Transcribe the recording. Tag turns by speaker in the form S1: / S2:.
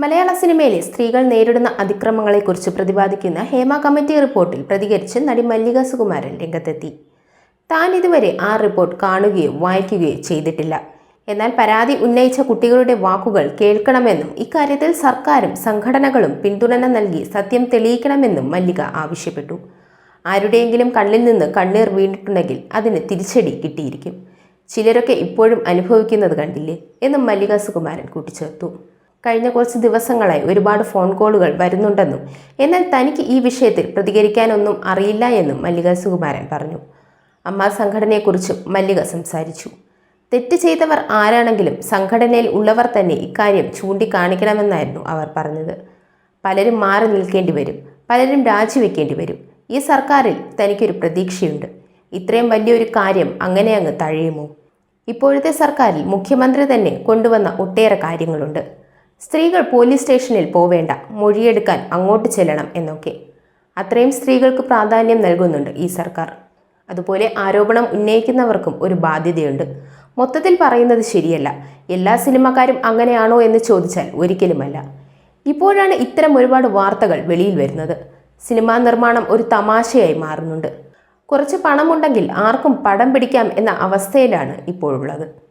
S1: മലയാള സിനിമയിലെ സ്ത്രീകൾ നേരിടുന്ന അതിക്രമങ്ങളെക്കുറിച്ച് പ്രതിപാദിക്കുന്ന ഹേമ കമ്മിറ്റി റിപ്പോർട്ടിൽ പ്രതികരിച്ച് നടി മല്ലിക സുകുമാരൻ രംഗത്തെത്തി. താൻ ഇതുവരെ ആ റിപ്പോർട്ട് കാണുകയോ വായിക്കുകയോ ചെയ്തിട്ടില്ല. എന്നാൽ പരാതി ഉന്നയിച്ച കുട്ടികളുടെ വാക്കുകൾ കേൾക്കണമെന്നും ഇക്കാര്യത്തിൽ സർക്കാരും സംഘടനകളും പിന്തുണ നൽകി സത്യം തെളിയിക്കണമെന്നും മല്ലിക ആവശ്യപ്പെട്ടു. ആരുടെയെങ്കിലും കണ്ണിൽ നിന്ന് കണ്ണീർ വീണിട്ടുണ്ടെങ്കിൽ അതിന് തിരിച്ചടി കിട്ടിയിരിക്കും. ചിലരൊക്കെ ഇപ്പോഴും അനുഭവിക്കുന്നത് കണ്ടില്ലേ? എന്നും മല്ലിക സുകുമാരൻ കൂട്ടിച്ചേർത്തു. കഴിഞ്ഞ കുറച്ച് ദിവസങ്ങളായി ഒരുപാട് ഫോൺ കോളുകൾ വരുന്നുണ്ടെന്നും എന്നാൽ തനിക്ക് ഈ വിഷയത്തിൽ പ്രതികരിക്കാനൊന്നും അറിയില്ല എന്നും മല്ലിക സുകുമാരൻ പറഞ്ഞു. അമ്മ സംഘടനയെക്കുറിച്ചും മല്ലിക സംസാരിച്ചു. തെറ്റ് ചെയ്തവർ ആരാണെങ്കിലും സംഘടനയിൽ ഉള്ളവർ തന്നെ ഇക്കാര്യം ചൂണ്ടിക്കാണിക്കണമെന്നായിരുന്നു അവർ പറഞ്ഞത്. പലരും മാറി നിൽക്കേണ്ടി വരും പലരും രാജിവെക്കേണ്ടി വരും. ഈ സർക്കാരിൽ തനിക്കൊരു പ്രതീക്ഷയുണ്ട്. ഇത്രയും വലിയൊരു കാര്യം അങ്ങനെ അങ്ങ് തഴയുമോ? ഇപ്പോഴത്തെ സർക്കാരിൽ മുഖ്യമന്ത്രി തന്നെ കൊണ്ടുവന്ന ഒട്ടേറെ കാര്യങ്ങളുണ്ട്. സ്ത്രീകൾ പോലീസ് സ്റ്റേഷനിൽ പോവേണ്ട മൊഴിയെടുക്കാൻ അങ്ങോട്ട് ചെല്ലണം എന്നൊക്കെ. അത്രയും സ്ത്രീകൾക്ക് പ്രാധാന്യം നൽകുന്നുണ്ട് ഈ സർക്കാർ. അതുപോലെ ആരോപണം ഉന്നയിക്കുന്നവർക്കും ഒരു ബാധ്യതയുണ്ട്. മൊത്തത്തിൽ പറയുന്നത് ശരിയല്ല. എല്ലാ സിനിമക്കാരും അങ്ങനെയാണോ എന്ന് ചോദിച്ചാൽ ഒരിക്കലുമല്ല. ഇപ്പോഴാണ് ഇത്തരം ഒരുപാട് വാർത്തകൾ വെളിയിൽ വരുന്നത്. സിനിമാ നിർമ്മാണം ഒരു തമാശയായി മാറുന്നുണ്ട്. കുറച്ച് പണമുണ്ടെങ്കിൽ ആർക്കും പടം പിടിക്കാം എന്ന അവസ്ഥയിലാണ് ഇപ്പോഴുള്ളത്.